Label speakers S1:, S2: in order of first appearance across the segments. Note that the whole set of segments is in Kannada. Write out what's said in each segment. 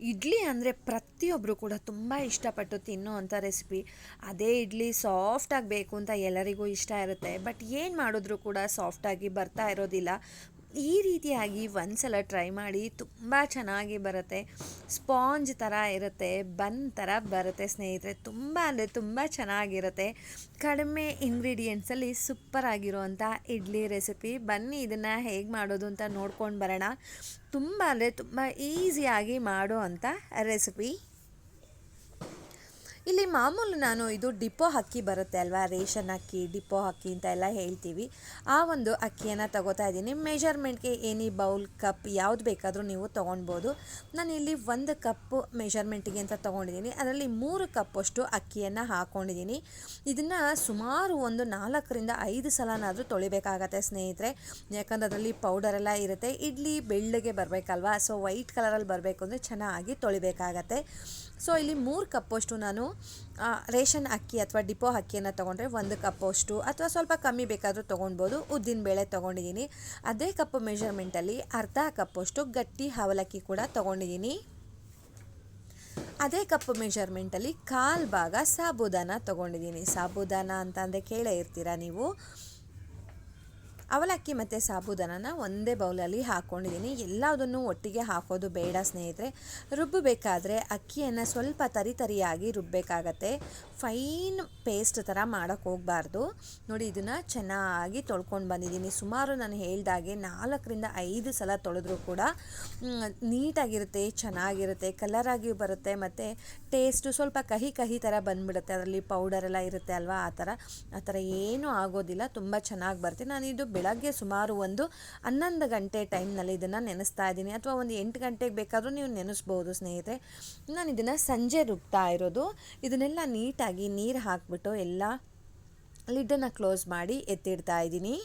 S1: ಇಡ್ಲಿ ಅಂದರೆ ಪ್ರತಿಯೊಬ್ಬರು ಕೂಡ ತುಂಬ ಇಷ್ಟಪಟ್ಟು ತಿನ್ನುವಂಥ ರೆಸಿಪಿ ಅದೇ ಇಡ್ಲಿ ಸಾಫ್ಟಾಗಿ ಬೇಕು ಅಂತ ಎಲ್ಲರಿಗೂ ಇಷ್ಟ ಇರುತ್ತೆ. ಬಟ್ ಏನು ಮಾಡಿದ್ರೂ ಕೂಡ ಸಾಫ್ಟಾಗಿ ಬರ್ತಾ ಇರೋದಿಲ್ಲ. ಈ ರೀತಿಯಾಗಿ ಒಂದ್ಸಲ ಟ್ರೈ ಮಾಡಿ ತುಂಬ ಚೆನ್ನಾಗಿ ಬರುತ್ತೆ. ಸ್ಪಾಂಜ್ ಥರ ಇರುತ್ತೆ ಬನ್ ಥರ ಬರುತ್ತೆ ಸ್ನೇಹಿತರೆ. ತುಂಬ ಅಂದರೆ ತುಂಬ ಚೆನ್ನಾಗಿರುತ್ತೆ. ಕಡಿಮೆ ಇಂಗ್ರೀಡಿಯೆಂಟ್ಸಲ್ಲಿ ಸೂಪರ್ ಆಗಿರುವಂಥ ಇಡ್ಲಿ ರೆಸಿಪಿ ಬನ್ನಿ ಇದನ್ನು ಹೇಗೆ ಮಾಡೋದು ಅಂತ ನೋಡ್ಕೊಂಡು ಬರೋಣ. ತುಂಬ ಅಂದರೆ ತುಂಬ ಈಸಿಯಾಗಿ ಮಾಡೋ ಅಂಥ ರೆಸಿಪಿ ಇಲ್ಲಿ ಮಾಮೂಲು ನಾನು ಇದು ಡಿಪೋ ಅಕ್ಕಿ ಬರುತ್ತೆ ಅಲ್ವಾ? ರೇಷನ್ ಅಕ್ಕಿ ಡಿಪೋ ಅಕ್ಕಿ ಅಂತ ಎಲ್ಲ ಹೇಳ್ತೀವಿ. ಆ ಒಂದು ಅಕ್ಕಿಯನ್ನು ತಗೋತಾ ಇದ್ದೀನಿ. ಮೆಷರ್ಮೆಂಟ್ಗೆ ಏನಿ ಬೌಲ್ ಕಪ್ ಯಾವ್ದು ಬೇಕಾದರೂ ನೀವು ತೊಗೊಳ್ಬೋದು ನಾನು ಇಲ್ಲಿ ಒಂದು ಕಪ್ಪು ಮೆಷರ್ಮೆಂಟಿಗೆ ಅಂತ ತೊಗೊಂಡಿದ್ದೀನಿ. ಅದರಲ್ಲಿ ಮೂರು ಕಪ್ಪಷ್ಟು ಅಕ್ಕಿಯನ್ನು ಹಾಕ್ಕೊಂಡಿದ್ದೀನಿ ಇದನ್ನು ಸುಮಾರು ಒಂದು ನಾಲ್ಕರಿಂದ ಐದು ಸಲನಾದರೂ ತೊಳಿಬೇಕಾಗತ್ತೆ ಸ್ನೇಹಿತರೆ. ಯಾಕಂದ್ರೆ ಅದರಲ್ಲಿ ಪೌಡರೆಲ್ಲ ಇರುತ್ತೆ. ಇಡ್ಲಿ ಬೆಳ್ಳಗೆ ಬರಬೇಕಲ್ವಾ? ಸೊ ವೈಟ್ ಕಲರಲ್ಲಿ ಬರಬೇಕು ಅಂದರೆ ಚೆನ್ನಾಗಿ ತೊಳಿಬೇಕಾಗತ್ತೆ. ಸೊ ಇಲ್ಲಿ ಮೂರು ಕಪ್ಪಷ್ಟು ನಾನು ರೇಷನ್ ಅಕ್ಕಿ ಅಥವಾ ಡಿಪೋ ಅಕ್ಕಿಯನ್ನು ತೊಗೊಂಡ್ರೆ ಒಂದು ಕಪ್ಪಷ್ಟು ಅಥವಾ ಸ್ವಲ್ಪ ಕಮ್ಮಿ ಬೇಕಾದರೂ ತೊಗೊಳ್ಬೋದು ಉದ್ದಿನ ಬೇಳೆ ತೊಗೊಂಡಿದ್ದೀನಿ. ಅದೇ ಕಪ್ ಮೆಷರ್ಮೆಂಟಲ್ಲಿ ಅರ್ಧ ಕಪ್ಪಷ್ಟು ಗಟ್ಟಿ ಅವಲಕ್ಕಿ ಕೂಡ ತೊಗೊಂಡಿದ್ದೀನಿ. ಅದೇ ಕಪ್ ಮೆಷರ್ಮೆಂಟಲ್ಲಿ ಕಾಲು ಭಾಗ ಸಾಬುದಾನ ತೊಗೊಂಡಿದ್ದೀನಿ. ಸಾಬುದಾನ ಅಂತ ಅಂದರೆ ಕೇಳೇ ಇರ್ತೀರಾ ನೀವು? ಅವಲಕ್ಕಿ ಮತ್ತು ಸಾಬುದಾನನ ಒಂದೇ ಬೌಲಲ್ಲಿ ಹಾಕ್ಕೊಂಡಿದ್ದೀನಿ ಎಲ್ಲದನ್ನು ಒಟ್ಟಿಗೆ ಹಾಕೋದು ಬೇಡ ಸ್ನೇಹಿತರೆ. ರುಬ್ಬಬೇಕಾದ್ರೆ ಅಕ್ಕಿಯನ್ನು ಸ್ವಲ್ಪ ತರಿತರಿಯಾಗಿ ರುಬ್ಬಬೇಕಾಗತ್ತೆ ಫೈನ್ ಪೇಸ್ಟ್ ಥರ ಮಾಡೋಕ್ಕೆ ಹೋಗಬಾರ್ದು. ನೋಡಿ, ಇದನ್ನು ಚೆನ್ನಾಗಿ ತೊಳ್ಕೊಂಡು ಬಂದಿದ್ದೀನಿ. ಸುಮಾರು ನಾನು ಹೇಳ್ದಾಗೆ ನಾಲ್ಕರಿಂದ ಐದು ಸಲ ತೊಳೆದ್ರೂ ಕೂಡ ನೀಟಾಗಿರುತ್ತೆ, ಚೆನ್ನಾಗಿರುತ್ತೆ ಕಲರಾಗಿ ಬರುತ್ತೆ, ಮತ್ತು ಟೇಸ್ಟು ಸ್ವಲ್ಪ ಕಹಿ ಕಹಿ ಥರ ಬಂದ್ಬಿಡುತ್ತೆ. ಅದರಲ್ಲಿ ಪೌಡರೆಲ್ಲ ಇರುತ್ತೆ ಅಲ್ವಾ? ಆ ಥರ ಆ ಥರ ಏನೂ ಆಗೋದಿಲ್ಲ. ತುಂಬ ಚೆನ್ನಾಗಿ ಬರುತ್ತೆ. ಇದು ಬೆಳಗ್ಗೆ ಸುಮಾರು ಒಂದು ಹನ್ನೊಂದು ಗಂಟೆ ಟೈಮ್ನಲ್ಲಿ ಇದನ್ನು ನೆನೆಸ್ತಾ ಇದ್ದೀನಿ. ಅಥವಾ ಒಂದು ಎಂಟು ಗಂಟೆಗೆ ಬೇಕಾದರೂ ನೀವು ನೆನೆಸ್ಬೋದು ಸ್ನೇಹಿತರೆ. ನಾನು ಇದನ್ನು ಸಂಜೆ ರುಬ್ತಾ ಇರೋದು. ಇದನ್ನೆಲ್ಲ ನೀಟಾಗಿ ನೀರು ಹಾಕ್ಬಿಟ್ಟು ಎಲ್ಲ ಲಿಡ್ಡನ್ನು ಕ್ಲೋಸ್ ಮಾಡಿ ಎತ್ತಿಡ್ತಾ ಇದ್ದೀನಿ.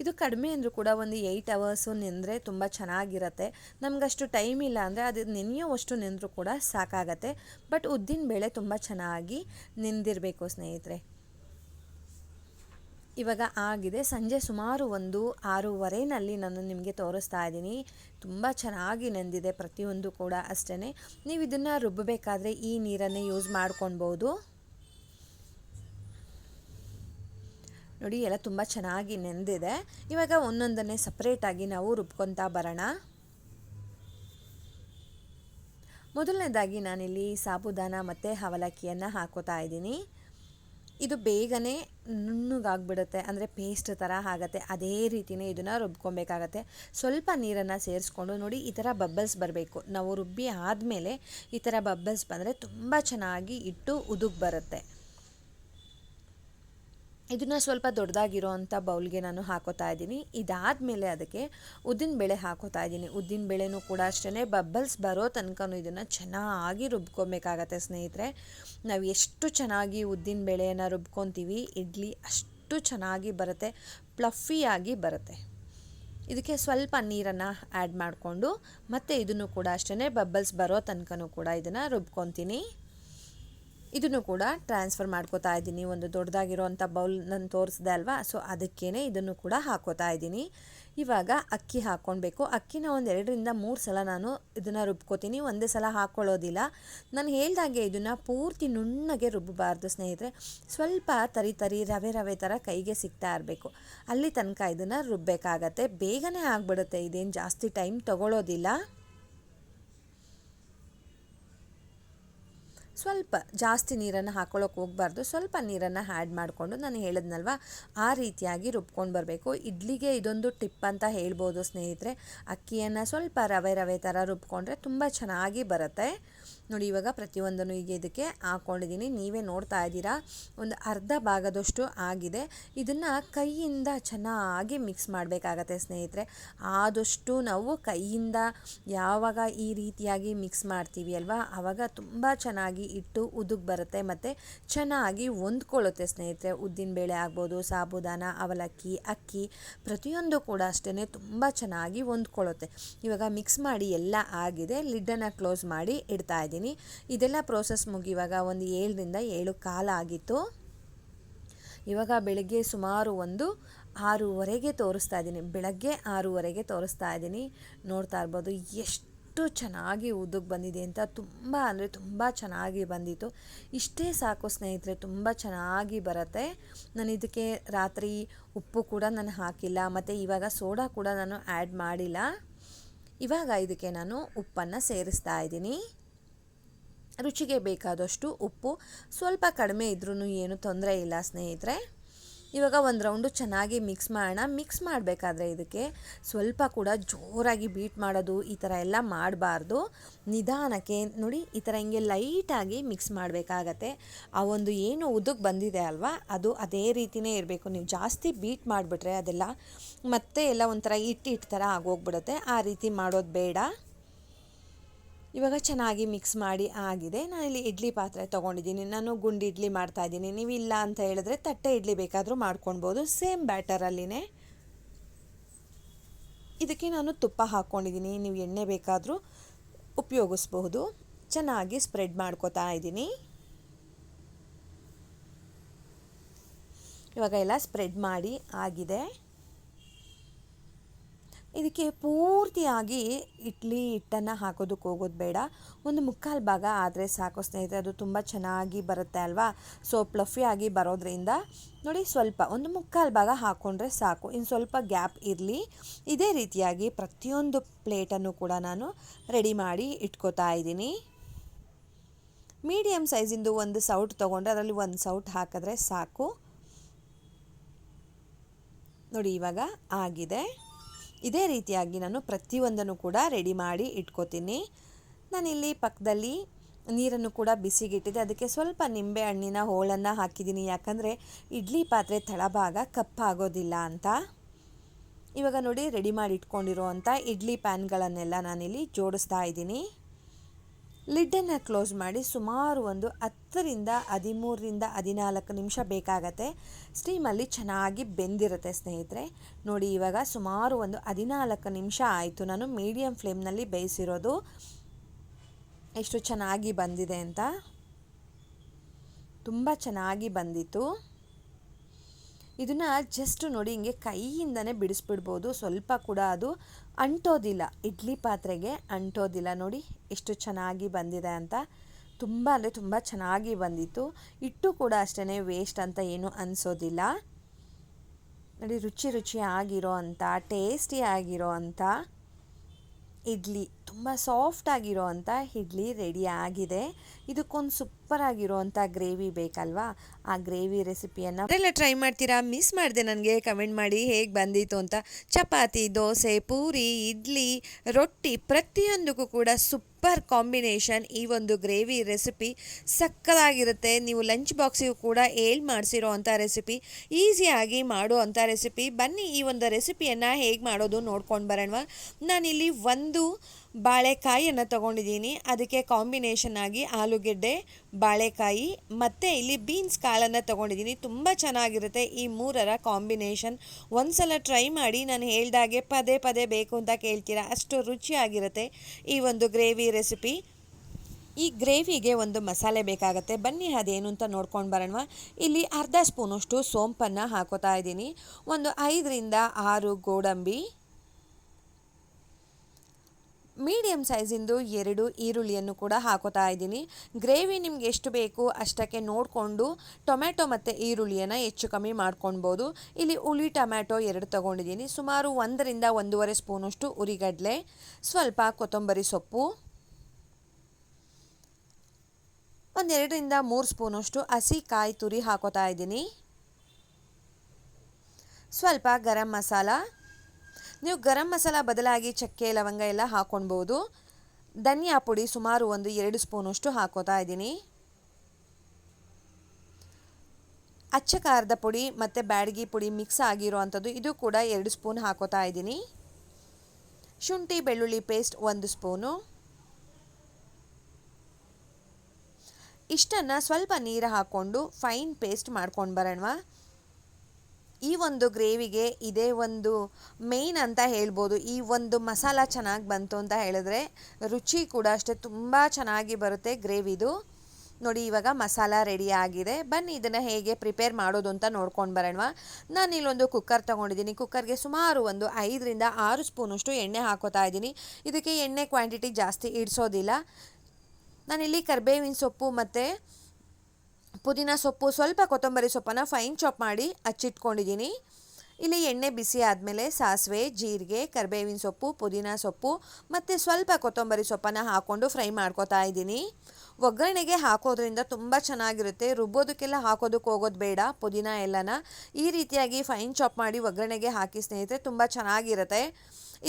S1: ಇದು ಕಡಿಮೆ ಅಂದರೂ ಕೂಡ ಒಂದು ಏಯ್ಟ್ ಅವರ್ಸು ನಿಂದರೆ ತುಂಬ ಚೆನ್ನಾಗಿರುತ್ತೆ. ನಮಗಷ್ಟು ಟೈಮ್ ಇಲ್ಲ ಅಂದರೆ ಅದು ನೆನೆಯೋವಷ್ಟು ನಿಂದರೂ ಕೂಡ ಸಾಕಾಗತ್ತೆ. ಬಟ್ ಉದ್ದಿನ ಬೇಳೆ ತುಂಬ ಚೆನ್ನಾಗಿ ನೆಂದಿರಬೇಕು ಸ್ನೇಹಿತರೆ. ಇವಾಗ ಆಗಿದೆ. ಸಂಜೆ ಸುಮಾರು ಒಂದು ಆರೂವರೆನಲ್ಲಿ ನಾನು ನಿಮಗೆ ತೋರಿಸ್ತಾ ಇದ್ದೀನಿ. ತುಂಬ ಚೆನ್ನಾಗಿ ನೆಂದಿದೆ ಪ್ರತಿಯೊಂದು ಕೂಡ ಅಷ್ಟೇ ನೀವು ಇದನ್ನು ರುಬ್ಬಬೇಕಾದ್ರೆ ಈ ನೀರನ್ನೇ ಯೂಸ್ ಮಾಡ್ಕೊಳ್ಬೋದು ನೋಡಿ, ಎಲ್ಲ ತುಂಬ ಚೆನ್ನಾಗಿ ನೆಂದಿದೆ. ಇವಾಗ ಒಂದೊಂದನ್ನೇ ಸಪ್ರೇಟಾಗಿ ನಾವು ರುಬ್ಕೊತಾ ಬರೋಣ. ಮೊದಲನೇದಾಗಿ ನಾನಿಲ್ಲಿ ಸಾಬುದಾನ ಮತ್ತು ಅವಲಕ್ಕಿಯನ್ನು ಹಾಕೋತಾ ಇದ್ದೀನಿ. ಇದು ಬೇಗನೆ ನುಣ್ಣಗಾಗ್ಬಿಡುತ್ತೆ, ಅಂದರೆ ಪೇಸ್ಟ್ ಥರ ಆಗುತ್ತೆ. ಅದೇ ರೀತಿಯೇ ಇದನ್ನು ರುಬ್ಕೊಬೇಕಾಗತ್ತೆ. ಸ್ವಲ್ಪ ನೀರನ್ನು ಸೇರಿಸ್ಕೊಂಡು ನೋಡಿ, ಈ ಥರ ಬಬ್ಬಲ್ಸ್ ಬರಬೇಕು. ನಾವು ರುಬ್ಬಿ ಆದಮೇಲೆ ಈ ಥರ ಬಬ್ಬಲ್ಸ್ ಬಂದರೆ ತುಂಬ ಚೆನ್ನಾಗಿ ಇಟ್ಟು ಉದುಗ್ ಬರುತ್ತೆ. ಇದನ್ನು ಸ್ವಲ್ಪ ದೊಡ್ಡದಾಗಿರೋ ಅಂಥ ಬೌಲ್ಗೆ ನಾನು ಹಾಕೋತಾ ಇದ್ದೀನಿ. ಇದಾದಮೇಲೆ ಅದಕ್ಕೆ ಉದ್ದಿನ ಬೇಳೆ ಹಾಕೋತಾ ಇದ್ದೀನಿ. ಉದ್ದಿನ ಬೇಳೆನೂ ಕೂಡ ಅಷ್ಟೇ ಬಬ್ಬಲ್ಸ್ ಬರೋ ತನಕನೂ ಇದನ್ನು ಚೆನ್ನಾಗಿ ರುಬ್ಕೊಬೇಕಾಗತ್ತೆ ಸ್ನೇಹಿತರೆ. ನಾವು ಎಷ್ಟು ಚೆನ್ನಾಗಿ ಉದ್ದಿನ ಬೇಳೆಯನ್ನು ರುಬ್ಕೊತೀವಿ, ಇಡ್ಲಿ ಅಷ್ಟು ಚೆನ್ನಾಗಿ ಬರುತ್ತೆ ಪ್ಲಫಿಯಾಗಿ ಬರುತ್ತೆ. ಇದಕ್ಕೆ ಸ್ವಲ್ಪ ನೀರನ್ನು ಆ್ಯಡ್ ಮಾಡಿಕೊಂಡು ಮತ್ತು ಇದನ್ನು ಕೂಡ ಅಷ್ಟೇ ಬಬ್ಬಲ್ಸ್ ಬರೋ ತನಕನೂ ಕೂಡ ಇದನ್ನು ರುಬ್ಕೊತೀನಿ. ಇದನ್ನು ಕೂಡ ಟ್ರಾನ್ಸ್ಫರ್ ಮಾಡ್ಕೋತಾ ಇದ್ದೀನಿ. ಒಂದು ದೊಡ್ಡದಾಗಿರೋವಂಥ ಬೌಲ್ ನಾನು ತೋರಿಸಿದೆ ಅಲ್ವಾ? ಸೊ ಅದಕ್ಕೇ ಇದನ್ನು ಕೂಡ ಹಾಕೋತಾ ಇದ್ದೀನಿ. ಇವಾಗ ಅಕ್ಕಿ ಹಾಕ್ಕೊಳ್ಬೇಕು ಅಕ್ಕಿನ ಒಂದು ಎರಡರಿಂದ ಮೂರು ಸಲ ನಾನು ಇದನ್ನು ರುಬ್ಕೋತೀನಿ. ಒಂದೇ ಸಲ ಹಾಕ್ಕೊಳ್ಳೋದಿಲ್ಲ ನಾನು ಹೇಳ್ದಾಗೆ ಇದನ್ನು ಪೂರ್ತಿ ನುಣ್ಣಗೆ ರುಬ್ಬಬಾರ್ದು ಸ್ನೇಹಿತರೆ. ಸ್ವಲ್ಪ ತರಿ ತರಿ ರವೆ ರವೆ ಥರ ಕೈಗೆ ಸಿಗ್ತಾ ಇರಬೇಕು. ಅಲ್ಲಿ ತನಕ ಇದನ್ನು ರುಬ್ಬಬೇಕಾಗತ್ತೆ ಬೇಗನೆ ಆಗಿಬಿಡುತ್ತೆ. ಇದೇನು ಜಾಸ್ತಿ ಟೈಮ್ ತೊಗೊಳ್ಳೋದಿಲ್ಲ ಸ್ವಲ್ಪ ಜಾಸ್ತಿ ನೀರನ್ನು ಹಾಕೊಳ್ಳೋಕೆ ಹೋಗಬಾರ್ದು. ಸ್ವಲ್ಪ ನೀರನ್ನು ಆ್ಯಡ್ ಮಾಡಿಕೊಂಡು ನಾನು ಹೇಳಿದ್ನಲ್ವ, ಆ ರೀತಿಯಾಗಿ ರುಬ್ಕೊಂಡು ಬರಬೇಕು. ಇಡ್ಲಿಗೆ ಇದೊಂದು ಟಿಪ್ ಅಂತ ಹೇಳ್ಬೋದು ಸ್ನೇಹಿತರೆ. ಅಕ್ಕಿಯನ್ನು ಸ್ವಲ್ಪ ರವೆ ರವೆ ಥರ ರುಬ್ಕೊಂಡ್ರೆ ತುಂಬ ಚೆನ್ನಾಗಿ ಬರುತ್ತೆ. ನೋಡಿ, ಇವಾಗ ಪ್ರತಿಯೊಂದನ್ನು ಈಗ ಇದಕ್ಕೆ ಹಾಕ್ಕೊಂಡಿದ್ದೀನಿ ನೀವೇ ನೋಡ್ತಾ ಇದ್ದೀರಾ? ಒಂದು ಅರ್ಧ ಭಾಗದಷ್ಟು ಆಗಿದೆ. ಇದನ್ನು ಕೈಯಿಂದ ಚೆನ್ನಾಗಿ ಮಿಕ್ಸ್ ಮಾಡಬೇಕಾಗತ್ತೆ ಸ್ನೇಹಿತರೆ. ಆದಷ್ಟು ನಾವು ಕೈಯಿಂದ ಯಾವಾಗ ಈ ರೀತಿಯಾಗಿ ಮಿಕ್ಸ್ ಮಾಡ್ತೀವಿ ಅಲ್ವಾ ಆವಾಗ ತುಂಬ ಚೆನ್ನಾಗಿ ಇಟ್ಟು ಉದುಗ್ ಬರುತ್ತೆ ಮತ್ತು ಚೆನ್ನಾಗಿ ಹೊಂದ್ಕೊಳ್ಳುತ್ತೆ ಸ್ನೇಹಿತರೆ. ಉದ್ದಿನಬೇಳೆ ಆಗ್ಬೋದು, ಸಾಬುದಾನ, ಅವಲಕ್ಕಿ, ಅಕ್ಕಿ, ಪ್ರತಿಯೊಂದು ಕೂಡ ಅಷ್ಟೇ ತುಂಬ ಚೆನ್ನಾಗಿ ಹೊಂದ್ಕೊಳ್ಳುತ್ತೆ. ಇವಾಗ ಮಿಕ್ಸ್ ಮಾಡಿ ಎಲ್ಲ ಆಗಿದೆ. ಲಿಡ್ಡನ್ನು ಕ್ಲೋಸ್ ಮಾಡಿ ಇಡ್ತಾ ಇದ್ದೀನಿ. ಇದೆಲ್ಲ ಪ್ರೋಸೆಸ್ ಮುಗಿಯುವಾಗ ಒಂದು ಏಳರಿಂದ ಏಳು ಕಾಲ ಆಗಿತ್ತು. ಇವಾಗ ಬೆಳಗ್ಗೆ ಸುಮಾರು ಒಂದು ಆರೂವರೆಗೆ ತೋರಿಸ್ತಾ ಇದ್ದೀನಿ. ಬೆಳಗ್ಗೆ ಆರೂವರೆಗೆ ತೋರಿಸ್ತಾ ಇದ್ದೀನಿ. ನೋಡ್ತಾ ಇರ್ಬೋದು, ಎಷ್ಟು ಚೆನ್ನಾಗಿ ಉದ್ದಕ್ಕೆ ಬಂದಿದೆ ಅಂತ ತುಂಬ ಅಂದರೆ ತುಂಬ ಚೆನ್ನಾಗಿ ಬಂದಿತ್ತು. ಇಷ್ಟೇ ಸಾಕು ಸ್ನೇಹಿತರೆ, ತುಂಬ ಚೆನ್ನಾಗಿ ಬರುತ್ತೆ. ನಾನು ಇದಕ್ಕೆ ರಾತ್ರಿ ಉಪ್ಪು ಕೂಡ ನಾನು ಹಾಕಿಲ್ಲ, ಮತ್ತು ಇವಾಗ ಸೋಡಾ ಕೂಡ ನಾನು ಆ್ಯಡ್ ಮಾಡಿಲ್ಲ. ಇವಾಗ ಇದಕ್ಕೆ ನಾನು ಉಪ್ಪನ್ನು ಸೇರಿಸ್ತಾ ಇದ್ದೀನಿ. ರುಚಿಗೆ ಬೇಕಾದಷ್ಟು ಉಪ್ಪು. ಸ್ವಲ್ಪ ಕಡಿಮೆ ಇದ್ರೂ ಏನು ತೊಂದರೆ ಇಲ್ಲ ಸ್ನೇಹಿತರೆ. ಇವಾಗ ಒಂದು ರೌಂಡು ಚೆನ್ನಾಗಿ ಮಿಕ್ಸ್ ಮಾಡೋಣ. ಮಿಕ್ಸ್ ಮಾಡಬೇಕಾದ್ರೆ ಇದಕ್ಕೆ ಸ್ವಲ್ಪ ಕೂಡ ಜೋರಾಗಿ ಬೀಟ್ ಮಾಡೋದು, ಈ ಥರ ಎಲ್ಲ ಮಾಡಬಾರ್ದು. ನಿಧಾನಕ್ಕೆ ನೋಡಿ, ಈ ಥರ ಹಿಂಗೆ ಲೈಟಾಗಿ ಮಿಕ್ಸ್ ಮಾಡಬೇಕಾಗತ್ತೆ. ಆ ಒಂದು ಏನು ಉದಕ್ಕೆ ಬಂದಿದೆ ಅಲ್ವಾ, ಅದು ಅದೇ ರೀತಿಯೇ ಇರಬೇಕು. ನೀವು ಜಾಸ್ತಿ ಬೀಟ್ ಮಾಡಿಬಿಟ್ರೆ ಅದೆಲ್ಲ ಮತ್ತೆ ಎಲ್ಲ ಒಂಥರ ಇಟ್ಟು ಇಟ್ಟು ಥರ ಆಗೋಗ್ಬಿಡುತ್ತೆ. ಆ ರೀತಿ ಮಾಡೋದು ಬೇಡ. ಇವಾಗ ಚೆನ್ನಾಗಿ ಮಿಕ್ಸ್ ಮಾಡಿ ಆಗಿದೆ. ನಾನಿಲ್ಲಿ ಇಡ್ಲಿ ಪಾತ್ರೆ ತೊಗೊಂಡಿದ್ದೀನಿ. ನಾನು ಗುಂಡಿ ಇಡ್ಲಿ ಮಾಡ್ತಾಯಿದ್ದೀನಿ ನೀವು ಇಲ್ಲ ಅಂತ ಹೇಳಿದ್ರೆ ತಟ್ಟೆ ಇಡ್ಲಿ ಬೇಕಾದರೂ ಮಾಡ್ಕೊಳ್ಬೋದು ಸೇಮ್ ಬ್ಯಾಟರಲ್ಲಿನೇ ಇದಕ್ಕೆ ನಾನು ತುಪ್ಪ ಹಾಕ್ಕೊಂಡಿದ್ದೀನಿ. ನೀವು ಎಣ್ಣೆ ಬೇಕಾದರೂ ಉಪಯೋಗಿಸ್ಬಹುದು. ಚೆನ್ನಾಗಿ ಸ್ಪ್ರೆಡ್ ಮಾಡ್ಕೋತಾ ಇದ್ದೀನಿ. ಇವಾಗ ಎಲ್ಲ ಸ್ಪ್ರೆಡ್ ಮಾಡಿ ಆಗಿದೆ. ಇದಕ್ಕೆ ಪೂರ್ತಿಯಾಗಿ ಇಡ್ಲಿ ಹಿಟ್ಟನ್ನು ಹಾಕೋದಕ್ಕೆ ಹೋಗೋದು ಬೇಡ. ಒಂದು ಮುಕ್ಕಾಲು ಭಾಗ ಆದರೆ ಸಾಕು ಸ್ನೇಹಿತರೆ, ಅದು ತುಂಬ ಚೆನ್ನಾಗಿ ಬರುತ್ತೆ ಅಲ್ವಾ? ಸೊ ಪ್ಲಫಿಯಾಗಿ ಬರೋದ್ರಿಂದ ನೋಡಿ ಸ್ವಲ್ಪ, ಒಂದು ಮುಕ್ಕಾಲು ಭಾಗ ಹಾಕ್ಕೊಂಡ್ರೆ ಸಾಕು. ಇನ್ನು ಸ್ವಲ್ಪ ಗ್ಯಾಪ್ ಇರಲಿ. ಇದೇ ರೀತಿಯಾಗಿ ಪ್ರತಿಯೊಂದು ಪ್ಲೇಟನ್ನು ಕೂಡ ನಾನು ರೆಡಿ ಮಾಡಿ ಇಟ್ಕೋತಾ ಇದ್ದೀನಿ. ಮೀಡಿಯಮ್ ಸೈಜಿಂದು ಒಂದು ಸೌಟ್ ತೊಗೊಂಡ್ರೆ ಅದರಲ್ಲಿ ಒಂದು ಸೌಟ್ ಹಾಕಿದ್ರೆ ಸಾಕು. ನೋಡಿ, ಇವಾಗ ಆಗಿದೆ. ಇದೇ ರೀತಿಯಾಗಿ ನಾನು ಪ್ರತಿಯೊಂದನ್ನು ಕೂಡ ರೆಡಿ ಮಾಡಿ ಇಟ್ಕೋತೀನಿ. ನಾನಿಲ್ಲಿ ಪಕ್ಕದಲ್ಲಿ ನೀರನ್ನು ಕೂಡ ಬಿಸಿಗಿಟ್ಟಿದೆ. ಅದಕ್ಕೆ ಸ್ವಲ್ಪ ನಿಂಬೆ ಹಣ್ಣಿನ ಹೋಳನ್ನು ಹಾಕಿದ್ದೀನಿ. ಯಾಕಂದರೆ ಇಡ್ಲಿ ಪಾತ್ರೆ ತಳಭಾಗ ಕಪ್ಪಾಗೋದಿಲ್ಲ ಅಂತ. ಇವಾಗ ನೋಡಿ ರೆಡಿ ಮಾಡಿ ಇಟ್ಕೊಂಡಿರೋ ಅಂಥ ಇಡ್ಲಿ ಪ್ಯಾನ್ಗಳನ್ನೆಲ್ಲ ನಾನಿಲ್ಲಿ ಜೋಡಿಸ್ತಾ ಇದ್ದೀನಿ. ಲಿಡ್ಡನ್ನು ಕ್ಲೋಸ್ ಮಾಡಿ ಸುಮಾರು ಒಂದು ಹತ್ತರಿಂದ ಹದಿಮೂರರಿಂದ ಹದಿನಾಲ್ಕು ನಿಮಿಷ ಬೇಕಾಗತ್ತೆ. ಸ್ಟೀಮಲ್ಲಿ ಚೆನ್ನಾಗಿ ಬೆಂದಿರುತ್ತೆ ಸ್ನೇಹಿತರೆ. ನೋಡಿ, ಇವಾಗ ಸುಮಾರು ಒಂದು ಹದಿನಾಲ್ಕು ನಿಮಿಷ ಆಯಿತು. ನಾನು ಮೀಡಿಯಮ್ ಫ್ಲೇಮ್ನಲ್ಲಿ ಬೇಯಿಸಿರೋದು. ಎಷ್ಟು ಚೆನ್ನಾಗಿ ಬಂದಿದೆ ಅಂತ. ತುಂಬ ಚೆನ್ನಾಗಿ ಬಂದಿತ್ತು. ಇದನ್ನು ಜಸ್ಟ್ ನೋಡಿ ಹಿಂಗೆ ಕೈಯಿಂದನೇ ಬಿಡಿಸ್ಬಿಡ್ಬೋದು. ಸ್ವಲ್ಪ ಕೂಡ ಅದು ಅಂಟೋದಿಲ್ಲ. ಇಡ್ಲಿ ಪಾತ್ರೆಗೆ ಅಂಟೋದಿಲ್ಲ. ನೋಡಿ ಎಷ್ಟು ಚೆನ್ನಾಗಿ ಬಂದಿದೆ ಅಂತ. ತುಂಬ ಅಂದರೆ ತುಂಬ ಚೆನ್ನಾಗಿ ಬಂದಿತ್ತು. ಇಟ್ಟು ಕೂಡ ಅಷ್ಟೇ ವೇಸ್ಟ್ ಅಂತ ಏನು ಅನಿಸೋದಿಲ್ಲ. ನೋಡಿ ರುಚಿ ರುಚಿ ಆಗಿರೋ ಅಂಥ ಟೇಸ್ಟಿ ಆಗಿರೋ ಅಂಥ ಇಡ್ಲಿ, ತುಂಬ ಸಾಫ್ಟ್ ಆಗಿರೋ ಅಂಥ ಇಡ್ಲಿ ರೆಡಿ ಆಗಿದೆ. ಇದಕ್ಕೊಂದು ಸೂಪರ್ ಗ್ರೇವಿ ಬೇಕಲ್ವಾ? ಆ ಗ್ರೇವಿ ರೆಸಿಪಿಯನ್ನು ಅದೆಲ್ಲ ಟ್ರೈ ಮಾಡ್ತೀರಾ? ಮಿಸ್ ಮಾಡಿದೆ ನನಗೆ ಕಮೆಂಟ್ ಮಾಡಿ ಹೇಗೆ ಬಂದಿತ್ತು ಅಂತ. ಚಪಾತಿ, ದೋಸೆ, ಪೂರಿ, ಇಡ್ಲಿ, ರೊಟ್ಟಿ ಪ್ರತಿಯೊಂದಕ್ಕೂ ಕೂಡ ಸೂಪರ್ ಕಾಂಬಿನೇಷನ್ ಈ ಒಂದು ಗ್ರೇವಿ ರೆಸಿಪಿ ಸಕ್ಕದಾಗಿರುತ್ತೆ ನೀವು ಲಂಚ್ ಬಾಕ್ಸಿಗೂ ಕೂಡ ಏಳು ಮಾಡಿಸಿರೋ ಅಂಥ ರೆಸಿಪಿ, ಈಸಿಯಾಗಿ ಮಾಡೋ ಅಂಥ ರೆಸಿಪಿ. ಬನ್ನಿ ಈ ಒಂದು ರೆಸಿಪಿಯನ್ನು ಹೇಗೆ ಮಾಡೋದು ನೋಡ್ಕೊಂಡು ಬರೋಣ ನಾನಿಲ್ಲಿ ಒಂದು ಬಾಳೆಕಾಯಿಯನ್ನು ತೊಗೊಂಡಿದ್ದೀನಿ. ಅದಕ್ಕೆ ಕಾಂಬಿನೇಷನ್ ಆಗಿ ಆಲೂಗೆಡ್ಡೆ, ಬಾಳೆಕಾಯಿ, ಮತ್ತು ಇಲ್ಲಿ ಬೀನ್ಸ್ ಕಾಳನ್ನು ತೊಗೊಂಡಿದ್ದೀನಿ. ತುಂಬ ಚೆನ್ನಾಗಿರುತ್ತೆ ಈ ಮೂರರ ಕಾಂಬಿನೇಷನ್ ಒಂದ್ಸಲ ಟ್ರೈ ಮಾಡಿ ನಾನು ಹೇಳ್ದಾಗೆ ಪದೇ ಪದೇ ಬೇಕು ಅಂತ ಕೇಳ್ತೀರಾ? ಅಷ್ಟು ರುಚಿಯಾಗಿರುತ್ತೆ ಈ ಒಂದು ಗ್ರೇವಿ ರೆಸಿಪಿ ಈ ಗ್ರೇವಿಗೆ ಒಂದು ಮಸಾಲೆ ಬೇಕಾಗುತ್ತೆ. ಬನ್ನಿ, ಅದೇನು ಅಂತ ನೋಡ್ಕೊಂಡು ಬರೋಣ ಇಲ್ಲಿ ಅರ್ಧ ಸ್ಪೂನಷ್ಟು ಸೋಂಪನ್ನು ಹಾಕೋತಾ ಇದ್ದೀನಿ. ಒಂದು ಐದರಿಂದ ಆರು ಗೋಡಂಬಿ ಮೀಡಿಯಮ್ ಸೈಜಿಂದು ಎರಡು ಈರುಳ್ಳಿಯನ್ನು ಕೂಡ ಹಾಕೋತಾ ಇದ್ದೀನಿ. ಗ್ರೇವಿ ನಿಮ್ಗೆ ಎಷ್ಟು ಬೇಕು ಅಷ್ಟಕ್ಕೆ ನೋಡಿಕೊಂಡು ಟೊಮೆಟೊ ಮತ್ತು ಈರುಳ್ಳಿಯನ್ನು ಹೆಚ್ಚು ಕಮ್ಮಿ ಮಾಡ್ಕೊಳ್ಬೋದು. ಇಲ್ಲಿ ಹುಳಿ, ಟೊಮ್ಯಾಟೊ ಎರಡು ತೊಗೊಂಡಿದ್ದೀನಿ. ಸುಮಾರು ಒಂದರಿಂದ ಒಂದೂವರೆ ಸ್ಪೂನಷ್ಟು ಉರಿಗಡಲೆ, ಸ್ವಲ್ಪ ಕೊತ್ತಂಬರಿ ಸೊಪ್ಪು ಒಂದೆರಡರಿಂದ ಮೂರು ಸ್ಪೂನಷ್ಟು ಹಸಿ ಕಾಯಿ ತುರಿ ಹಾಕೋತಾ ಇದ್ದೀನಿ. ಸ್ವಲ್ಪ ಗರಂ ಮಸಾಲ ನೀವು ಗರಂ ಮಸಾಲ ಬದಲಾಗಿ ಚಕ್ಕೆ, ಲವಂಗ ಎಲ್ಲ ಹಾಕ್ಕೊಳ್ಬೋದು ಧನಿಯಾ ಪುಡಿ ಸುಮಾರು ಒಂದು ಎರಡು ಸ್ಪೂನಷ್ಟು ಹಾಕೋತಾ ಇದ್ದೀನಿ. ಅಚ್ಚ ಖಾರದ ಪುಡಿ ಮತ್ತು ಬ್ಯಾಡಗಿ ಪುಡಿ ಮಿಕ್ಸ್ ಆಗಿರೋ ಅಂಥದ್ದು ಇದು ಕೂಡ ಎರಡು ಸ್ಪೂನ್ ಹಾಕೋತಾ ಇದ್ದೀನಿ. ಶುಂಠಿ, ಬೆಳ್ಳುಳ್ಳಿ ಪೇಸ್ಟ್ ಒಂದು ಸ್ಪೂನು. ಇಷ್ಟನ್ನು ಸ್ವಲ್ಪ ನೀರು ಹಾಕ್ಕೊಂಡು ಫೈನ್ ಪೇಸ್ಟ್ ಮಾಡ್ಕೊಂಡು ಬರೋಣ ಈ ಒಂದು ಗ್ರೇವಿಗೆ ಇದೇ ಒಂದು ಮೇಯ್ನ್ ಅಂತ ಹೇಳ್ಬೋದು. ಈ ಒಂದು ಮಸಾಲ ಚೆನ್ನಾಗಿ ಬಂತು ಅಂತ ಹೇಳಿದ್ರೆ ರುಚಿ ಕೂಡ ಅಷ್ಟೇ ತುಂಬ ಚೆನ್ನಾಗಿ ಬರುತ್ತೆ ಗ್ರೇವಿದು ನೋಡಿ, ಇವಾಗ ಮಸಾಲ ರೆಡಿ ಆಗಿದೆ. ಬನ್ನಿ, ಇದನ್ನು ಹೇಗೆ ಪ್ರಿಪೇರ್ ಮಾಡೋದು ಅಂತ ನೋಡ್ಕೊಂಡು ಬರೋಣ ನಾನು ಇಲ್ಲೊಂದು ಕುಕ್ಕರ್ ತೊಗೊಂಡಿದ್ದೀನಿ. ಕುಕ್ಕರ್ಗೆ ಸುಮಾರು ಒಂದು ಐದರಿಂದ ಆರು ಸ್ಪೂನಷ್ಟು ಎಣ್ಣೆ ಹಾಕೋತಾ ಇದ್ದೀನಿ. ಇದಕ್ಕೆ ಎಣ್ಣೆ ಕ್ವಾಂಟಿಟಿ ಜಾಸ್ತಿ ಇಡಿಸೋದಿಲ್ಲ. ನಾನಿಲ್ಲಿ ಕರ್ಬೇವಿನ ಸೊಪ್ಪು ಮತ್ತು ಪುದೀನ ಸೊಪ್ಪು ಸ್ವಲ್ಪ ಕೊತ್ತಂಬರಿ ಸೊಪ್ಪನ್ನು ಫೈನ್ ಚಾಪ್ ಮಾಡಿ ಹಚ್ಚಿಟ್ಕೊಂಡಿದ್ದೀನಿ ಇಲ್ಲಿ ಎಣ್ಣೆ ಬಿಸಿ ಆದಮೇಲೆ ಸಾಸಿವೆ, ಜೀರಿಗೆ, ಕರಿಬೇವಿನ ಸೊಪ್ಪು, ಪುದೀನ ಸೊಪ್ಪು ಮತ್ತು ಸ್ವಲ್ಪ ಕೊತ್ತಂಬರಿ ಸೊಪ್ಪನ್ನು ಹಾಕ್ಕೊಂಡು ಫ್ರೈ ಮಾಡ್ಕೊತಾ ಇದ್ದೀನಿ. ಒಗ್ಗರಣೆಗೆ ಹಾಕೋದ್ರಿಂದ ತುಂಬ ಚೆನ್ನಾಗಿರುತ್ತೆ. ರುಬ್ಬೋದಕ್ಕೆಲ್ಲ ಹಾಕೋದಕ್ಕೆ ಹೋಗೋದು ಬೇಡ. ಪುದೀನ ಎಲ್ಲನ ಈ ರೀತಿಯಾಗಿ ಫೈನ್ ಚಾಪ್ ಮಾಡಿ ಒಗ್ಗರಣೆಗೆ ಹಾಕಿ ಸ್ನೇಹಿತರೆ ತುಂಬ ಚೆನ್ನಾಗಿರುತ್ತೆ.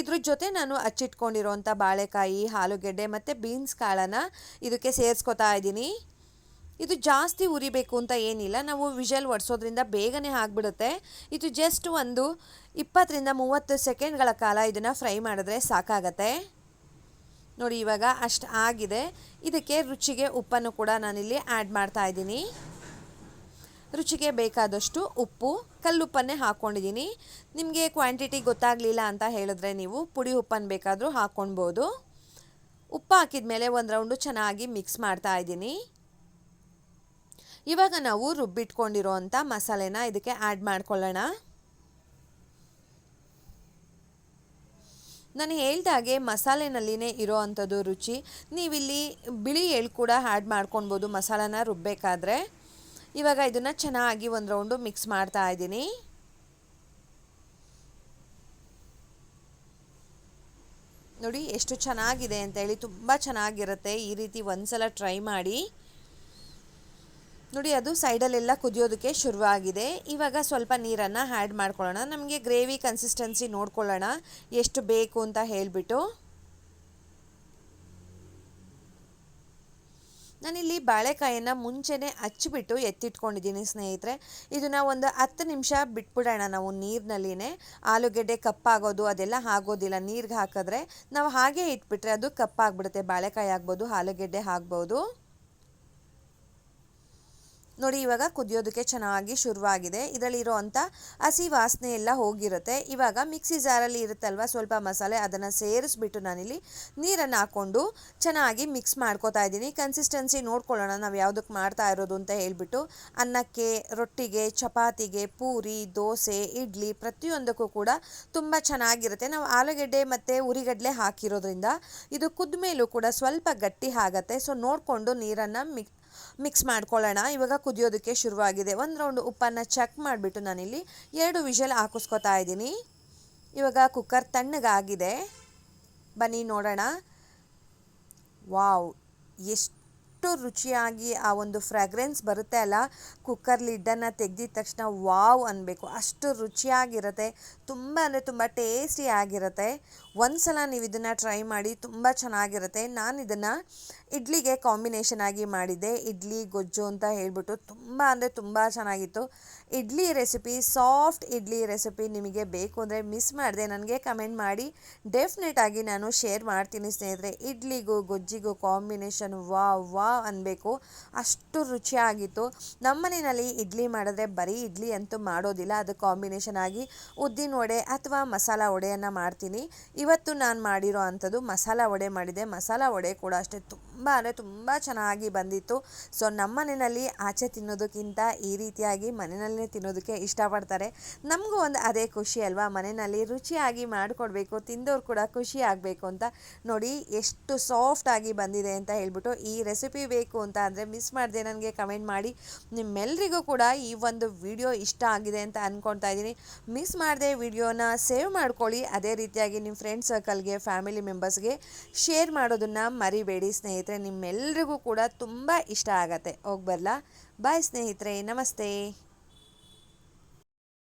S1: ಇದ್ರ ಜೊತೆ ನಾನು ಹಚ್ಚಿಟ್ಕೊಂಡಿರೋಂಥ ಬಾಳೆಕಾಯಿ, ಆಲೂಗೆಡ್ಡೆ ಮತ್ತು ಬೀನ್ಸ್ ಕಾಳನ್ನು ಇದಕ್ಕೆ ಸೇರಿಸ್ಕೊತಾ ಇದ್ದೀನಿ. ಇದು ಜಾಸ್ತಿ ಉರಿಬೇಕು ಅಂತ ಏನಿಲ್ಲ. ನಾವು ವಿಷಲ್ ಒಡಿಸೋದ್ರಿಂದ ಬೇಗನೆ ಆಗಿಬಿಡುತ್ತೆ. ಇದು ಜಸ್ಟ್ ಒಂದು ಇಪ್ಪತ್ತರಿಂದ ಮೂವತ್ತು ಸೆಕೆಂಡ್ಗಳ ಕಾಲ ಇದನ್ನು ಫ್ರೈ ಮಾಡಿದ್ರೆ ಸಾಕಾಗತ್ತೆ. ನೋಡಿ, ಇವಾಗ ಅಷ್ಟು ಆಗಿದೆ. ಇದಕ್ಕೆ ರುಚಿಗೆ ಉಪ್ಪನ್ನು ಕೂಡ ನಾನಿಲ್ಲಿ ಆ್ಯಡ್ ಮಾಡ್ತಾ ಇದ್ದೀನಿ. ರುಚಿಗೆ ಬೇಕಾದಷ್ಟು ಉಪ್ಪು, ಕಲ್ಲುಪ್ಪನ್ನೇ ಹಾಕ್ಕೊಂಡಿದ್ದೀನಿ ನಿಮಗೆ ಕ್ವಾಂಟಿಟಿ ಗೊತ್ತಾಗಲಿಲ್ಲ ಅಂತ ಹೇಳಿದ್ರೆ ನೀವು ಪುಡಿ ಉಪ್ಪನ್ನು ಬೇಕಾದರೂ ಹಾಕ್ಕೊಳ್ಬೋದು ಉಪ್ಪು ಹಾಕಿದ ಮೇಲೆ ಒಂದು ರೌಂಡು ಚೆನ್ನಾಗಿ ಮಿಕ್ಸ್ ಮಾಡ್ತಾ ಇದ್ದೀನಿ. ಇವಾಗ ನಾವು ರುಬ್ಬಿಟ್ಕೊಂಡಿರೋ ಅಂಥ ಮಸಾಲೆನ ಇದಕ್ಕೆ ಆ್ಯಡ್ ಮಾಡ್ಕೊಳ್ಳೋಣ. ನಾನು ಹೇಳ್ದಾಗೆ ಮಸಾಲೆನಲ್ಲಿನೇ ಇರೋ ಅಂಥದ್ದು ರುಚಿ. ನೀವಿಲ್ಲಿ ಬಿಳಿ ಎಳ್ಳು ಕೂಡ ಆ್ಯಡ್ ಮಾಡ್ಕೊಳ್ಬೋದು ಮಸಾಲಾನ ರುಬ್ಬಬೇಕಾದ್ರೆ ಇವಾಗ ಇದನ್ನು ಚೆನ್ನಾಗಿ ಒಂದು ರೌಂಡು ಮಿಕ್ಸ್ ಮಾಡ್ತಾ ಇದ್ದೀನಿ. ನೋಡಿ ಎಷ್ಟು ಚೆನ್ನಾಗಿದೆ ಅಂತೇಳಿ ತುಂಬ ಚೆನ್ನಾಗಿರುತ್ತೆ. ಈ ರೀತಿ ಒಂದು ಸಲ ಟ್ರೈ ಮಾಡಿ. ನೋಡಿ, ಅದು ಸೈಡಲ್ಲೆಲ್ಲ ಕುದಿಯೋದಕ್ಕೆ ಶುರುವಾಗಿದೆ. ಇವಾಗ ಸ್ವಲ್ಪ ನೀರನ್ನು ಆ್ಯಡ್ ಮಾಡ್ಕೊಳ್ಳೋಣ. ನಮಗೆ ಗ್ರೇವಿ ಕನ್ಸಿಸ್ಟೆನ್ಸಿ ನೋಡ್ಕೊಳ್ಳೋಣ. ಎಷ್ಟು ಬೇಕು ಅಂತ ಹೇಳಿಬಿಟ್ಟು. ನಾನಿಲ್ಲಿ ಬಾಳೆಕಾಯನ್ನ ಮುಂಚೆನೇ ಹಚ್ಚಿಬಿಟ್ಟು ಎತ್ತಿಟ್ಕೊಂಡಿದ್ದೀನಿ ಸ್ನೇಹಿತರೆ. ಇದನ್ನ ಒಂದು ಹತ್ತು ನಿಮಿಷ ಬಿಟ್ಬಿಡೋಣ ನಾವು ನೀರಿನಲ್ಲಿನೇ. ಆಲೂಗೆಡ್ಡೆ ಕಪ್ಪಾಗೋದು, ಅದೆಲ್ಲ ಆಗೋದಿಲ್ಲ. ನೀರಿಗೆ ಹಾಕಿದ್ರೆ ನಾವು ಹಾಗೆ ಇಟ್ಬಿಟ್ರೆ ಅದು ಕಪ್ಪಾಗ್ಬಿಡುತ್ತೆ. ಬಾಳೆಕಾಯಿ ಆಗ್ಬೋದು, ಆಲೂಗೆಡ್ಡೆ ಆಗ್ಬೋದು. ನೋಡಿ, ಇವಾಗ ಕುದಿಯೋದಕ್ಕೆ ಚೆನ್ನಾಗಿ ಶುರುವಾಗಿದೆ. ಇದರಲ್ಲಿರೋ ಅಂಥ ಹಸಿ ವಾಸನೆ ಎಲ್ಲ ಹೋಗಿರುತ್ತೆ. ಇವಾಗ ಮಿಕ್ಸಿ ಜಾರಲ್ಲಿ ಇರುತ್ತಲ್ವ, ಸ್ವಲ್ಪ ಮಸಾಲೆ, ಅದನ್ನು ಸೇರಿಸ್ಬಿಟ್ಟು ನಾನಿಲ್ಲಿ ನೀರನ್ನು ಹಾಕ್ಕೊಂಡು ಚೆನ್ನಾಗಿ ಮಿಕ್ಸ್ ಮಾಡ್ಕೋತಾ ಇದ್ದೀನಿ. ಕನ್ಸಿಸ್ಟೆನ್ಸಿ ನೋಡ್ಕೊಳ್ಳೋಣ, ನಾವು ಯಾವುದಕ್ಕೆ ಮಾಡ್ತಾ ಇರೋದು ಅಂತ ಹೇಳಿಬಿಟ್ಟು. ಅನ್ನಕ್ಕೆ, ರೊಟ್ಟಿಗೆ, ಚಪಾತಿಗೆ, ಪೂರಿ, ದೋಸೆ, ಇಡ್ಲಿ ಪ್ರತಿಯೊಂದಕ್ಕೂ ಕೂಡ ತುಂಬ ಚೆನ್ನಾಗಿರುತ್ತೆ. ನಾವು ಆಲೂಗಡ್ಡೆ ಮತ್ತು ಉರಿಗಡ್ಲೆ ಹಾಕಿರೋದ್ರಿಂದ ಇದು ಕುದ್ದ ಮೇಲೂ ಕೂಡ ಸ್ವಲ್ಪ ಗಟ್ಟಿ ಆಗತ್ತೆ. ಸೊ ನೋಡಿಕೊಂಡು ನೀರನ್ನು ಮಿಕ್ ಮಿಕ್ಸ್ ಮಾಡ್ಕೊಳ್ಳೋಣ. ಇವಾಗ ಕುದಿಯೋದಕ್ಕೆ ಶುರುವಾಗಿದೆ. ಒಂದು ರೌಂಡ್ ಉಪ್ಪನ್ನು ಚೆಕ್ ಮಾಡಿಬಿಟ್ಟು ನಾನಿಲ್ಲಿ ಎರಡು ವಿಷಲ್ ಹಾಕಿಸ್ಕೊತಾ ಇದ್ದೀನಿ. ಇವಾಗ ಕುಕ್ಕರ್ ತಣ್ಣಗಾಗಿದೆ. ಬನ್ನಿ ನೋಡೋಣ. ವಾವ್, ಎಷ್ಟು ರುಚಿಯಾಗಿ ಆ ಒಂದು ಫ್ರಾಗ್ರೆನ್ಸ್ ಬರುತ್ತೆ ಅಲ್ಲ? ಕುಕ್ಕರ್ ಲಿಡ್ಡನ್ನು ತೆಗೆದಿದ ತಕ್ಷಣ ವಾವ್ ಅನ್ನಬೇಕು ಅಷ್ಟು ರುಚಿಯಾಗಿರುತ್ತೆ. ತುಂಬ ಅಂದರೆ ತುಂಬ ಟೇಸ್ಟಿ ಆಗಿರುತ್ತೆ. ಒಂದು ಸಲ ನೀವು ಇದನ್ನು ಟ್ರೈ ಮಾಡಿ ತುಂಬ ಚೆನ್ನಾಗಿರುತ್ತೆ. ನಾನು ಇದನ್ನು ಇಡ್ಲಿಗೆ ಕಾಂಬಿನೇಷನ್ ಆಗಿ ಮಾಡಿದ್ದೆ. ಇಡ್ಲಿ, ಗೊಜ್ಜು ಅಂತ ಹೇಳಿಬಿಟ್ಟು ತುಂಬ ಅಂದರೆ ತುಂಬ ಚೆನ್ನಾಗಿತ್ತು. Idli recipe soft idli recipe ನಿಮಗೆ ಬೇಕು ಅಂದರೆ ಮಿಸ್ ಮಾಡಿದೆ. ನನಗೆ ಕಮೆಂಟ್ ಮಾಡಿ. ಡೆಫಿನೆಟ್ ಆಗಿ ನಾನು ಶೇರ್ ಮಾಡ್ತೀನಿ ಸ್ನೇಹಿತರೆ. ಇಡ್ಲಿಗೂ, ಗೊಜ್ಜಿಗೂ ಕಾಂಬಿನೇಷನ್ ವಾ ವಾ ಅನ್ನಬೇಕು ಅಷ್ಟು ರುಚಿಯಾಗಿತ್ತು. ನಮ್ಮನೆಯಲ್ಲಿ ಇಡ್ಲಿ ಮಾಡಿದ್ರೆ ಬರೀ ಇಡ್ಲಿ ಅಂತೂ ಮಾಡೋದಿಲ್ಲ. ಅದು ಕಾಂಬಿನೇಷನ್ ಆಗಿ ಉದ್ದಿನ ವಡೆ ಅಥವಾ ಮಸಾಲ ವಡೆಯನ್ನು ಮಾಡ್ತೀನಿ. ಇವತ್ತು ನಾನು ಮಾಡಿರೋ ಅಂಥದ್ದು ಮಸಾಲ ವಡೆ ಮಾಡಿದೆ. ಮಸಾಲ ವಡೆ ಕೂಡ ಅಷ್ಟೇ ತುಂಬ ಅಂದರೆ ತುಂಬ ಚೆನ್ನಾಗಿ ಬಂದಿತ್ತು. ಸೊ, ನಮ್ಮ ಮನೆಯಲ್ಲಿ ಆಚೆ ತಿನ್ನೋದಕ್ಕಿಂತ ಈ ರೀತಿಯಾಗಿ ಮನೆಯಲ್ಲೇ ತಿನ್ನೋದಕ್ಕೆ ಇಷ್ಟಪಡ್ತಾರೆ. ನಮಗೂ ಒಂದು ಅದೇ ಖುಷಿ ಅಲ್ವಾ? ಮನೆಯಲ್ಲಿ ರುಚಿಯಾಗಿ ಮಾಡಿಕೊಡ್ಬೇಕು ತಿಂದವ್ರು ಕೂಡ ಖುಷಿ ಆಗಬೇಕು ಅಂತ ನೋಡಿ ಎಷ್ಟು ಸಾಫ್ಟಾಗಿ ಬಂದಿದೆ ಅಂತ ಹೇಳ್ಬಿಟ್ಟು ಈ ರೆಸಿಪಿ ಬೇಕು ಅಂತ ಅಂದರೆ ಮಿಸ್ ಮಾಡಿದೆ ನನಗೆ ಕಮೆಂಟ್ ಮಾಡಿ. ನಿಮ್ಮೆಲ್ಲರಿಗೂ ಕೂಡ ಈ ಒಂದು ವಿಡಿಯೋ ಇಷ್ಟ ಆಗಿದೆ ಅಂತ ಅಂದ್ಕೊಳ್ತಾ ಇದ್ದೀನಿ. ಮಿಸ್ ಮಾಡಿದೆ ವಿಡಿಯೋನ ಸೇವ್ ಮಾಡ್ಕೊಳ್ಳಿ. ಅದೇ ರೀತಿಯಾಗಿ ನಿಮ್ಮ ಫ್ರೆಂಡ್ ಸರ್ಕಲ್ಗೆ ಫ್ಯಾಮಿಲಿ ಮೆಂಬರ್ಸ್ಗೆ ಶೇರ್ ಮಾಡೋದನ್ನು ಮರಿಬೇಡಿ ಸ್ನೇಹಿತರೆ. ನಿಮ್ಮೆಲ್ರಿಗೂ ಕೂಡ ತುಂಬ ಇಷ್ಟ ಆಗತ್ತೆ. ಹೋಗ್ಬರ್ಲಾ ಬರಲಾ. ಬಾಯ್ ಸ್ನೇಹಿತರೆ. ನಮಸ್ತೆ.